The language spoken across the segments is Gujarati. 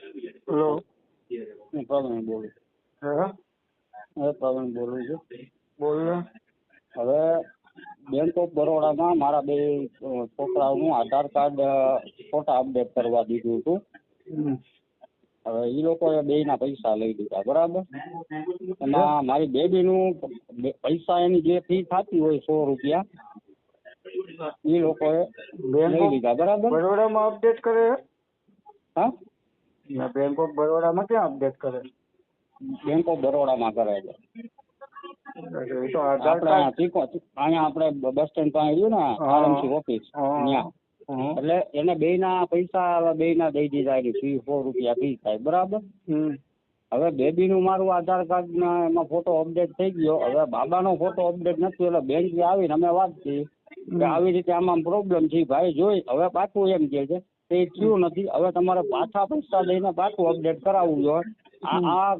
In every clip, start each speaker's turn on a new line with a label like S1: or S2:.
S1: હેલો
S2: હું પ્રવીણ બોલું
S1: હા?
S2: હવે પ્રવીણ બોલું છું.
S1: બોલો
S2: હવે બેંક ઓફ બરોડામાં મારા બે છોકરાઓનું આધાર કાર્ડ ફોટા અપડેટ કરવા દીધું હતું. હવે એ લોકોએ બેયના પૈસા લઈ લીધા બરાબર? એમાં મારી બેબીનું બે- પૈસા એની જે ફી થતી હોય સો રૂપિયા એ લોકોએ લઈ લીધા બરાબર?
S1: બરોડામાં અપડેટ કરે
S2: હા?
S1: ને બેંક ઓફ બરોડામાં ક્યાં અપડેટ કરે
S2: બેંક ઓફ બરોડામાં કરે છે.
S1: એ તો આધાર કાર્ડ
S2: અહીંયા આપણે બસ સ્ટેન્ડ પાસે રહ્યું ને આરએમસી ઓફિસ ત્યાં. એટલે એને બેયના પૈસા બેયના દઈ દીધા એની ફી સો રૂપિયા ફી થાય બરાબર. હવે બેબીનું મારું આધાર કાર્ડ ના એમાં ફોટો અપડેટ થઈ ગયો. હવે બાબાનો ફોટો અપડેટ નથી એટલે બેંક આવીને અમે વાત કરી. કે આવી રીતે આમાં પ્રોબ્લેમ છે ભાઈ જોઈ હવે પાછું એમ કે છે એ થયું નથી. હવે તમારે પાછા પૈસા દઈને પાછું અપડેટ કરાવવું જોઈએ. આ આ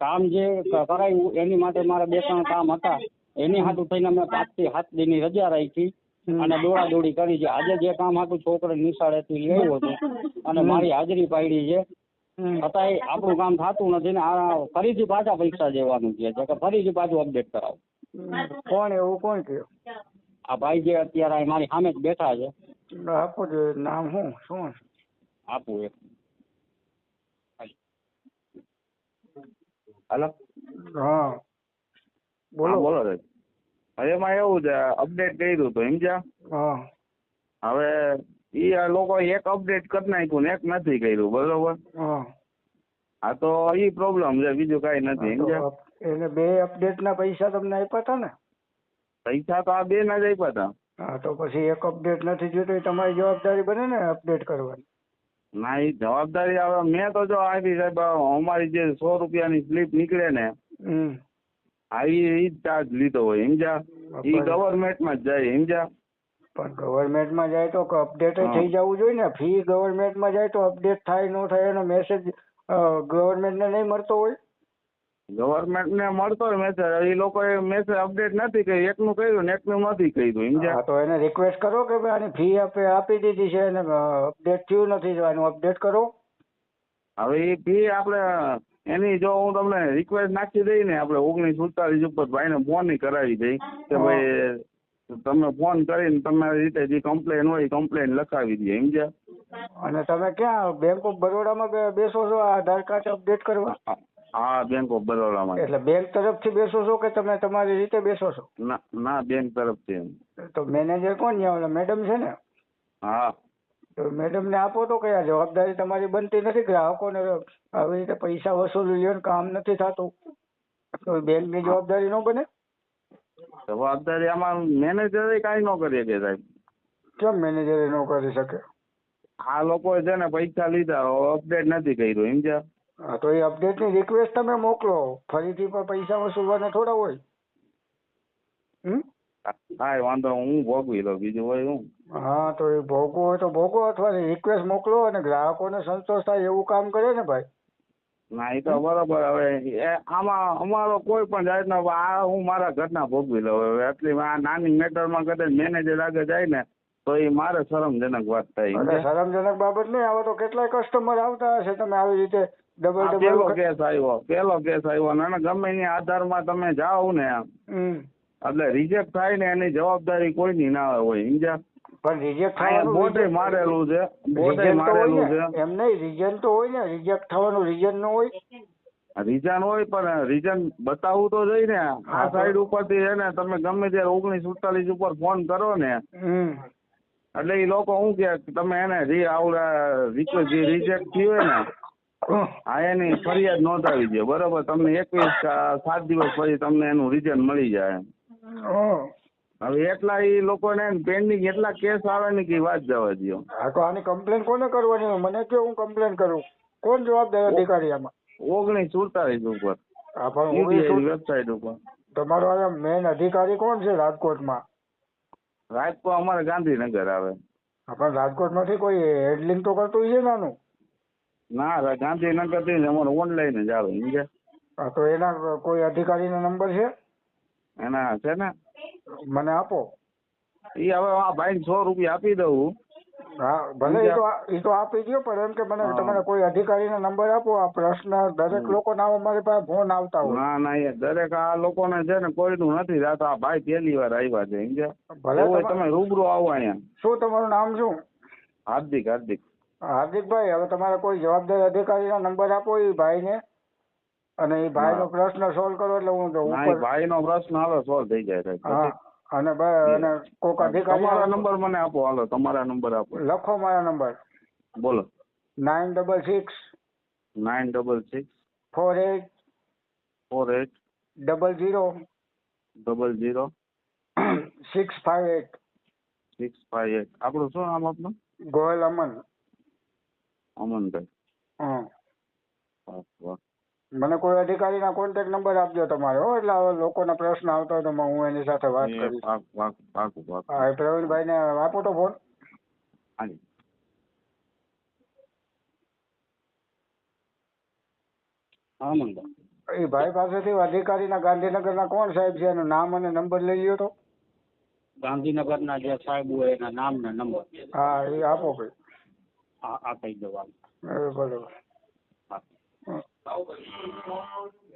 S2: કામ જે કરાયું એની માટે મારે બે ત્રણ કામ હતા. એની હાટું થઈને મેં પાંચથી સાત દિનની રજા રાખી
S1: અને
S2: અને દોડાદોડી કરી છે. આજે જે કામ હતું છોકરે નિશાળેથી આવ્યો હતો અને મારી હાજરી પાડી છે. છતાંય આપણું કામ થતું નથી ને આ ફરીથી પાછા પૈસા દેવાનું છે કે ફરીથી પાછું અપડેટ કરાવો.
S1: કોણ એવું કોણ કે
S2: આ ભાઈ જે અત્યારે મારી સામે જ બેઠા છે.
S1: આપો જોઈએ નામ શું શું
S2: આપું એક.
S3: હાલો?
S1: હા. બોલો.
S3: બોલો સાહેબ હવે એમાં એવું છે અપડેટ કર્યું હતું સમજ્યા?
S1: હા.
S3: હવે ઈ આ લોકો એક અપડેટ કરી નાખ્યું ને એક નથી કર્યું બરોબર?
S1: હા.
S3: આ તો ઈ પ્રોબ્લેમ છે બીજું કઈ નથી
S1: તો
S3: સમજ્યા?
S1: એટલે બે અપડેટ ના પૈસા તમને આપ્યા હતા ને?
S3: પૈસા તો આ બે ના જ આપ્યા હતા
S1: હા તો પછી એક અપડેટ નથી જોઈતો એ તમારી જવાબદારી બને ને અપડેટ કરવાની.
S3: ના એ જવાબદારી હવે મેં તો જો આવી સાહેબ અમારી જે સો રૂપિયાની સ્લીપ નીકળે ને
S1: હમ.
S3: આવી જ ચાર્જ લીધો હોય સમજ્યા?
S1: એ
S3: ગવર્મેન્ટમાં જ જાય સમજ્યા?
S1: પણ ગવર્મેન્ટમાં જાય તો અપડેટ થઈ જવું જોઈએ ને. ફી ગવર્મેન્ટમાં જાય તો અપડેટ થાય ન થાય એનો મેસેજ ગવર્મેન્ટને નહીં મળતો હોય.
S3: ગવર્મેન્ટ ને મળતો મેસેજ એ લોકોએ મેસેજ અપડેટ નથી કર્યું એકનું કર્યું ને એકનું નથી કર્યું. સમજ્યા
S1: તો એને રિક્વેસ્ટ કરો કે ભાઈ આની ફી આપે આપી દીધી છે અને અપડેટ થયું નથી તો આનું અપડેટ કરો.
S3: હવે એ ફી આપણે એની જો હું તમને રિક્વેસ્ટ નાખી દઈ ને આપણે ઓગણીસ સુડતાલીસ ઉપર ભાઈને ફોન કરાવી દઈ કે ભાઈ તમે ફોન કરીને તમારી રીતે જે કમ્પ્લેન હોય કમ્પ્લેન લખાવી દઈએ. સમજ્યા
S1: અને તમે ક્યાં બેંક ઓફ બરોડામાં બેસો છો આ આધાર કાર્ડ અપડેટ કરવા?
S3: હા બેંક ઓફ બરોડામાં
S1: એટલે બેંક તરફથી બેસો છો કે તમે તમારી રીતે બેસો છો?
S3: ના ના બેંક તરફથી
S1: તો મેનેજર કોણ ત્યાં મેડમ છે ને?
S3: હા.
S1: તો મેડમને આપો તો કયા જવાબદારી તમારી બનતી નથી? ગ્રાહકોને આવી રીતે પૈસા વસૂલી લ્યો ને કામ નથી થતું. તો બેંકની જવાબદારી ન બને?
S3: જવાબદારી આમાં મેનેજર કાંઈ ન કરી શકે સાહેબ.
S1: કેમ મેનેજર ન કરી શકે?
S3: આ લોકોએ છે ને પૈસા લીધા અપડેટ નથી કર્યું સમજ્યા?
S1: હા તો એ અપડેટની રિક્વેસ્ટ તમે મોકલો. ફરીથી પણ પૈસા વસૂલવાના થોડા હોય. હમ?
S3: હા વાંધો નહીં, હું ભોગવી લઉં બીજું હોય હું.
S1: હા તો એ ભોગવું હોય તો ભોગવો અથવા રિક્વેસ્ટ મોકલો અને ગ્રાહકોને સંતોષ થાય એવું કામ કરે ને ભાઈ.
S3: ના એ તો બરોબર. હવે એ આમાં અમારો કોઈ પણ જાતનો આ હું મારા ઘરના ભોગવી લઉં. હવે એટલી આ નાની મેટરમાં કદાચ મેનેજર આગળ જાય ને તો એ મારે શરમજનક વાત થાય
S1: એટલે શરમજનક બાબત નહીં આવો તો કેટલાય કસ્ટમર આવતા હશે તમે આવી રીતે ડબલ
S3: કેસ આવ્યો પેલો કેસ આવ્યો ને અને ગમે એની આધારમાં તમે જાઓ ને એટલે રિજેક્ટ થાય ને એની જવાબદારી કોઈની ના હોય સમજ્યા?
S1: પણ રિજેક્ટ થવાનું reason-
S3: મારેલું છે
S1: બોટે
S3: મારેલું છે.
S1: એમ નહીં રીઝન તો હોય ને રિજેક્ટ થવાનું રીઝન ન હોય.
S3: રીઝન હોય પણ રીઝન બતાવવું તો જોઈએ ને. આ સાઈડ ઉપરથી છે ને તમે ગમે ત્યારે ઓગણીસ સુડતાલીસ ઉપર ફોન કરો ને એટલે એ લોકો શું કે તમે એને રી આવડા રિક્વેસ્ટ જે રિજેક્ટ થયું હોય ને આ એની ફરિયાદ નોંધાવી દે બરોબર? તમને એકવીસ સાત દિવસ પછી તમને એનું રીઝન મળી જાય હવે એટલા એ લોકોને પેન્ડિંગ એટલા કેસ આવે ને કે વાત જવા દો
S1: હા તો આની કમ્પ્લેન કોને કરવાની? મને કે હું કમ્પ્લેન કરું? કોણ જવાબદાર અધિકારી આમાં?
S3: ઓગણીસ સુડતાલીસ ઉપર.
S1: હા
S3: વેબસાઇટ ઉપર.
S1: તમારો આ મેન અધિકારી કોણ છે રાજકોટમાં?
S3: રાજકોટ અમારે ગાંધીનગર આવે.
S1: પણ રાજકોટમાંથી કોઈ હેડલિંગ તો કરતું છે નાનું?
S3: ના ગાંધીનગરથી અમારે ઓનલાઈન જ આવે
S1: સમજે તો એના કોઈ અધિકારીનો નંબર છે?
S3: એના છે ને?
S1: મને આપો.
S3: એ હવે આ ભાઈ સો રૂપિયા આપી દઉં.
S1: હા ભલે એ તો એ તો આપી દો પણ એમ કે મને તમારે કોઈ અધિકારીનો નંબર આપો આ પ્રશ્ન દરેક
S3: લોકો
S1: લોકોના અમારી પાસે ફોન આવતા હોય.
S3: ના ના એ દરેક આ લોકોને છે ને કોઈનું નથી આ આ ભાઈ પહેલી વાર આવ્યા છે સમજ્યા?
S1: ભલે તમા-
S3: રૂબરૂ આવો અહીંયા.
S1: શું તમારું નામ શું?
S3: હાર્દિક હાર્દિક.
S1: હાર્દિકભાઈ હવે તમારે કોઈ જવાબદાર અધિકારીનો નંબર આપો એ ભાઈને? અને એ ભાઈનો
S3: નો.
S1: પ્રશ્ન સોલ્વ કરો એટલે હું તો
S3: ના ભાઈનો પ્રશ્ન આવે સોલ્વ થઈ જાય.
S1: હા. અને અને કોક
S3: તમારા
S1: અધિકારી
S3: નંબર મને આપો હાલો તમારા નંબર આપો.
S1: લખો મારા નંબર.
S3: બોલો.
S1: Nine double six
S3: nine double six
S1: four eight
S3: four eight
S1: double zero
S3: double zero
S1: six five eight.
S3: Six five eight. આપણું શું નામ આપનું?
S1: ગોયલ અમન.
S3: અમનભાઈ.
S1: હમ. મને કોઈ અધિકારીના કોન્ટેક્ટ નંબર આપજો તમારે હો. એટલે હવે લોકોના પ્રશ્ન આવતા હોય તો મ- હું એની સાથે વાત
S3: એ
S1: કરીશ.
S3: પાક પાક પાકું પાકું
S1: હા એ પ્રવીણભાઈને આપો તો ફોન
S3: હાજી
S2: હા મંગા.
S1: એ ભાઈ પાસેથી અધિકારીના ગાંધીનગરના કોણ સાહેબ છે? એનું નામ અને નંબર લઈ લ્યો તો.
S2: ગાંધીનગરના જે સાહેબ હોય એના નામ ને નંબર.
S1: હા એ આપો ભાઈ.
S2: આ આ કહી
S1: એ હમ.